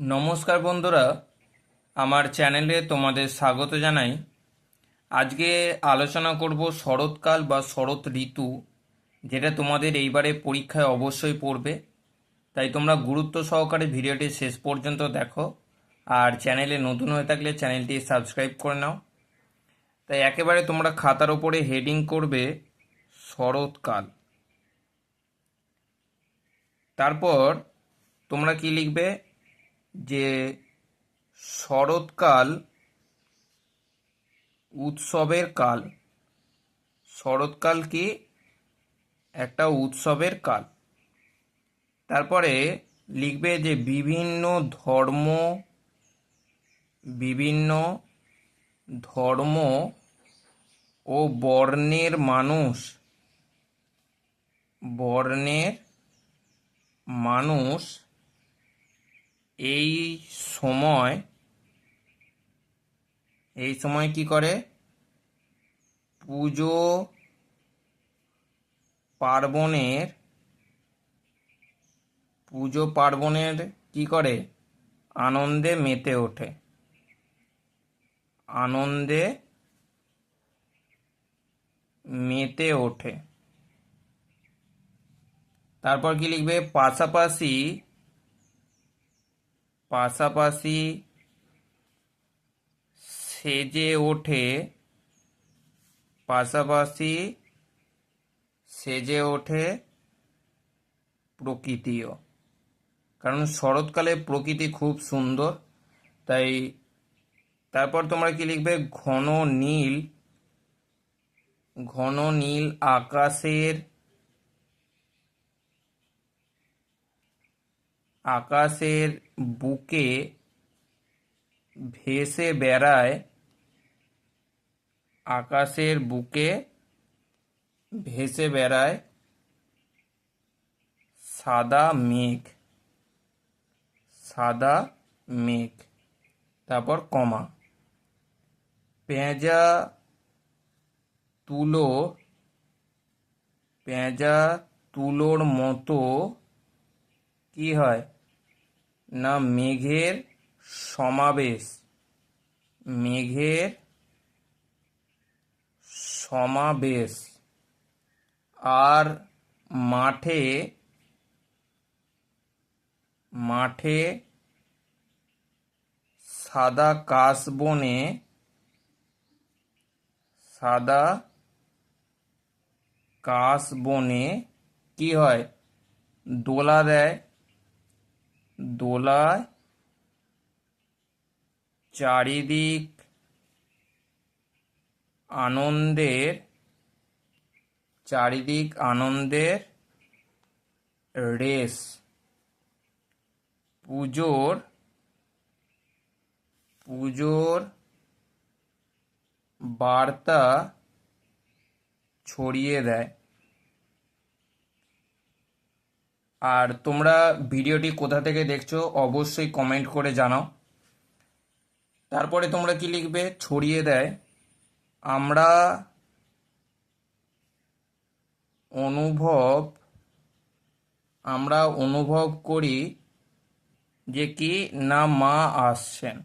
নমস্কার বন্ধুরা, আমার চ্যানেলে তোমাদের স্বাগত জানাই। আজকে আলোচনা করব শরৎকাল বা শরৎ ঋতু, যেটা তোমাদের এইবারে পরীক্ষায় অবশ্যই পড়বে। তাই তোমরা গুরুত্ব সহকারে ভিডিওটি শেষ পর্যন্ত দেখো, আর চ্যানেলে নতুন হয়ে থাকলে চ্যানেলটি সাবস্ক্রাইব করে নাও। তাই একেবারে তোমরা খাতার ওপরে হেডিং করবে শরৎকাল। তারপর তোমরা কি লিখবে? যে শরৎকাল উৎসবের কাল। শরৎকাল কি? একটা উৎসবের কাল। তারপরে লিখবে যে বিভিন্ন ধর্ম বিভিন্ন ধর্ম ও বর্ণের মানুষ বর্ণের মানুষ এই সময় এই সময় কি করে? পুজো পার্বণের পুজো পার্বণের কি করে? আনন্দে মেতে ওঠে। আনন্দে মেতে ওঠে। তারপর কি লিখবে? পাশাপাশি পাশাপাশি সেজে ওঠে, পাশাপাশি সেজে ওঠে প্রকৃতিও। কারণ শরৎকালে প্রকৃতি খুব সুন্দর, তাই তারপর তোমরা কি লিখবে? ঘন নীল ঘন নীল আকাশের আকাশের বুকে ভেসে বেড়ায়, আকাশের বুকে ভেসে বেড়ায় সাদা মেঘ সাদা মেঘ, তারপর কমা। পেঁজা তুলো, পেঁজা তুলোর মতো কি হয়? না মেঘের সমাবেশ। মেঘের সমাবেশ। আর মাঠে মাঠে সাদা কাশবনে সাদা কাশবনে কি হয়? দোলা দেয় দোলায় চারিদিক আনন্দের চারিদিক আনন্দের রেস পুজোর পুজোর বার্তা ছড়িয়ে দেয়। আর তোমরা ভিডিওটি কোথা থেকে দেখছ অবশ্যই কমেন্ট করে জানাও। তারপরে তোমরা কি লিখবে? ছড়িয়ে দেয়। আমরা অনুভব আমরা অনুভব করি যে কি না মা আসছেন।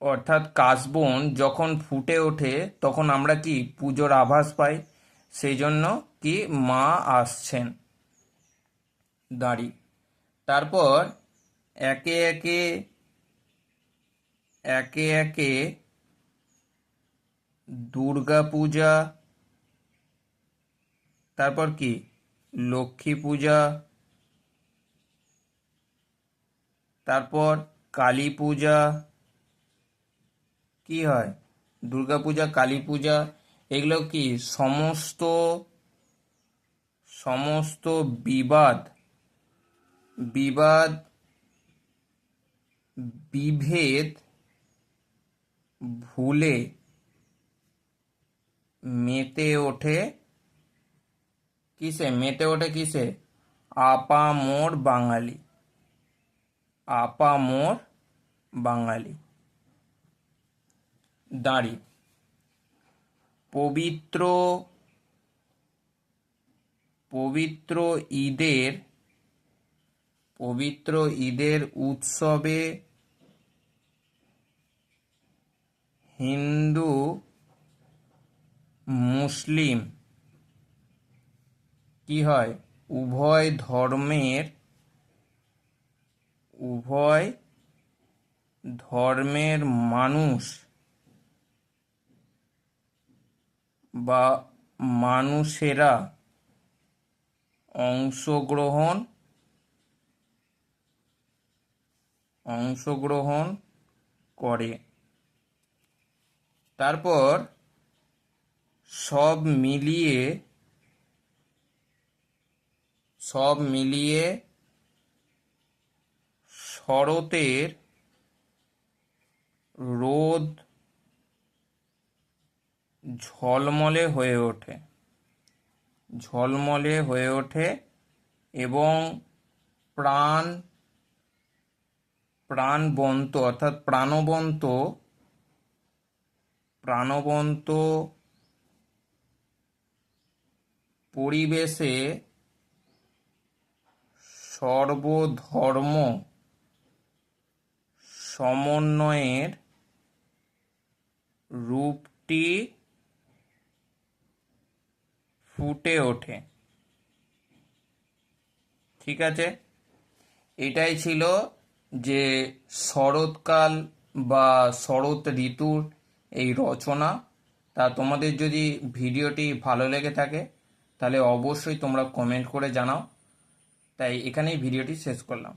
অর্থাৎ কাশবন যখন ফুটে ওঠে, তখন আমরা কি পুজোর আভাস পাই? সেই জন্য কি মা আসছেন। দাঁড়ি। তারপর একে একে একে একে দুর্গা পূজা, তারপর কি? লক্ষ্মী পূজা, তারপর কালী পূজা। কি হয়? দুর্গা পূজা, কালী পূজা, এগুলো কি? সমস্ত সমস্ত বিবাদ বিবাদ, বিভেদ, ভুলে মেতে ওঠে কিসে? মেতে ওঠে কিসে? আপা মোর বাঙালি। আপা মোর বাঙালি। দাঁড়ি। পবিত্র পবিত্র ঈদের পবিত্র ঈদের উৎসবে হিন্দু, মুসলিম, কি হয়? উভয় ধর্মের উভয় ধর্মের মানুষ বা মানুষেরা অংশগ্রহণ অংশগ্রহণ করে। তারপর সব মিলিয়ে সব মিলিয়ে শরতের রোদ ঝলমলে হয়ে ওঠে। ঝলমলে হয়ে ওঠে এবং প্রাণ প্রাণবন্ত অর্থাৎ প্রাণবন্ত প্রাণবন্ত পরিবেশে সর্বধর্ম সমন্বয়ের রূপটি ফুটে ওঠে। ঠিক আছে? এটাই ছিল যে শরৎকাল বা শরৎ ঋতুর এই রচনা, তা তোমাদের যদি ভিডিওটি ভালো লেগে থাকে, তাহলে অবশ্যই তোমরা কমেন্ট করে জানাও। তাই এখানেই ভিডিওটি শেষ করলাম।